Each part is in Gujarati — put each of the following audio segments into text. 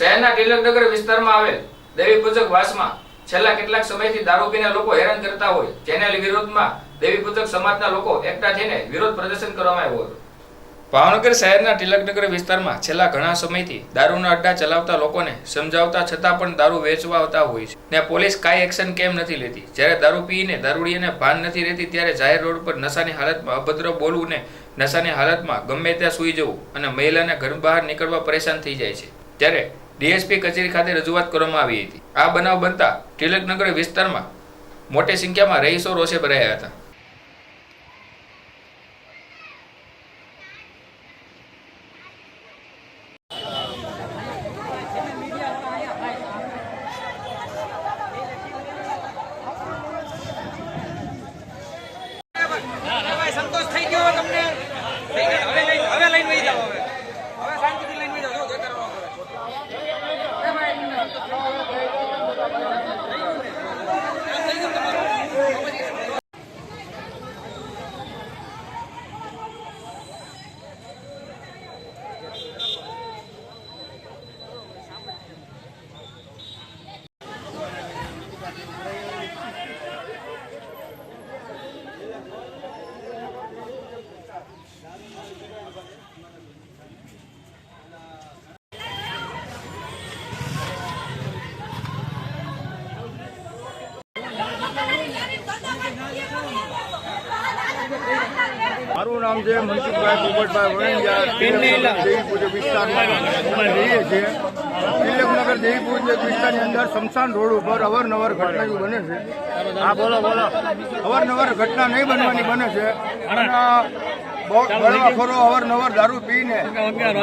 શહેરના તિલકનગર વિસ્તારમાં આવેલ દેવી પૂજક વાસમાં છેલ્લા કેટલાક સમયથી દારૂ પીને લોકો હેરાન કરતા હોય, જેના વિરોધમાં દેવી પૂજક સમાજના લોકો એકઠા થઈને વિરોધ પ્રદર્શન કરવામાં આવ્યો હતો. ભાવનગર શહેરના તિલકનગર વિસ્તારમાં છેલ્લા ઘણા સમયથી દારૂના અડ્ડા ચલાવતા લોકોને સમજાવતા છતાં પણ દારૂ વેચવા આવતા હોય છે. ને પોલીસ કાંઈ એક્શન કેમ નથી લેતી? જ્યારે દારૂ પીને દારૂડીને ભાન નથી રહેતી, ત્યારે જાહેર રોડ પર નશાની હાલતમાં અભદ્ર બોલવું ને નશાની હાલતમાં ગમે ત્યાં સૂઈ જવું અને મહિલાને ઘર બહાર નીકળવા પરેશાન થઈ જાય છે. ત્યારે ડીએસપી કચેરી ખાતે રજૂઆત કરવામાં આવી હતી. આ બનાવ બનતા તિલકનગર વિસ્તારમાં મોટી સંખ્યામાં રહીશો રોષે ભરાયા હતા. મારું નામ છે મનસુખભાઈ પોપટભાઈ વણિયા જયપુર વિસ્તારમાં રહીએ છીએ. તિલકનગર જયપુર વિસ્તારની અંદર શમશાન રોડ ઉપર અવારનવાર ઘટના બને છે. હા બોલો બોલો. અવારનવાર ઘટના નહીં બનવાની બને છે. બળવાખોરો અવારનવાર દારૂ પીને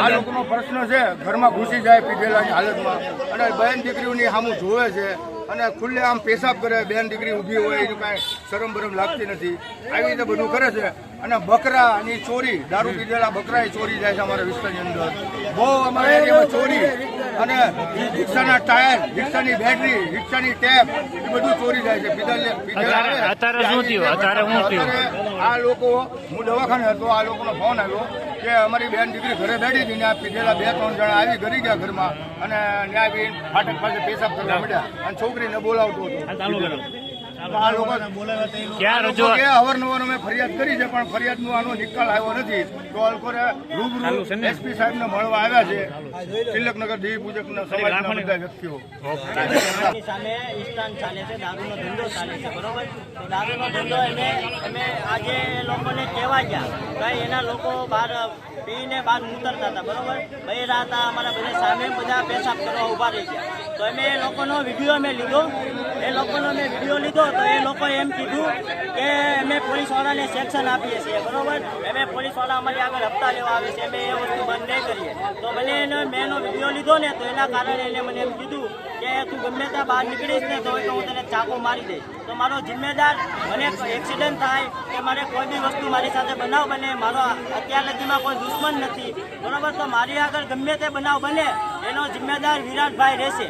આ લોકોનો પ્રશ્ન છે ઘરમાં ઘૂસી જાય પીધેલાની હાલતમાં. અને બહેન દીકરીઓની સામું જોવે છે. અને ખુલ્લે આમ પેશાબ કરે, બેન દીકરી ઊભી હોય, એનું કાંઈ શરમ બરમ લાગતી નથી. આવી રીતે બધું કરે છે. અને બકરા અને ચોરી, દારૂ પીધેલા બકરાએ ચોરી જાય છે અમારા વિસ્તારની અંદર. બહુ અમારા ચોરી. અને રિક્ષાના ટાયર રિક્ષાની બેટરી રિક્ષાની ટેપ એ બધું ચોરી જાય છે. અત્યારે શું થયું? અત્યારે શું થયું? આ લોકો હું દવાખાને હતો આ લોકોનો ફોન આવ્યો કે અમારી બેન દીકરી ઘરે બેઠી હતી ને આ પીધેલા બે ત્રણ જણા આવી ગરી ગયા ઘરમાં અને ન્યાય બી ફાટક પાસે પેશાબ કરવા મળ્યા અને છોકરીને બોલાવતો હતો ચાલુ કરો તો આ લોકો અવારનવાર અમે ફરિયાદ કરી છે પણ ફરિયાદનો આનો નિકાલ આવ્યો નથી. તો આ લોકોને રૂબરૂ એસપી સાહેબને મળવા આવ્યા છે. તિલકનગર દેવી પૂજકના સમાજના બધા વ્યક્તિઓ. સામે ઇસ્ટાન ચાલે છે દારૂનો ધંધો ચાલે છે બરોબર? તો દારૂનો ધંધો એને અમે આજે એ લોકોને કહેવા ગયા. ભાઈ એના લોકો બહાર પીને બહાર ઉતરતા હતા બરોબર? બહેરા હતા અમારા બધા સામે બધા પેશાબ કરવા ઊભા રહી ગયા. તો અમે એ લોકોનો વીડિયો અમે લીધો. એ લોકોનો મેં વીડિયો લીધો. તો એ લોકોએ એમ કીધું કે અમે પોલીસવાળાને સેક્શન આપીએ છીએ, બરોબર? અમે પોલીસવાળા અમારી આગળ હપ્તા લેવા આવે છે, અમે એ વસ્તુ બંધ નહીં કરીએ. તો ભલે એનો મેં એનો વીડિયો લીધો ને, તો એના કારણે એને મને એમ કીધું કે તું ગમે ત્યાં બહાર નીકળીશ ને, તો હું તને ચાકો મારી દઈશ. તો મારો જિમ્મેદાર, મને એક્સિડન્ટ થાય, કે મારે કોઈ બી વસ્તુ મારી સાથે બનાવ બને, મારો અત્યાર સુધીમાં કોઈ દુશ્મન નથી, બરાબર? તો મારી આગળ ગમે તે બનાવ બને, એનો જિમ્મેદાર વિરાટભાઈ રહેશે.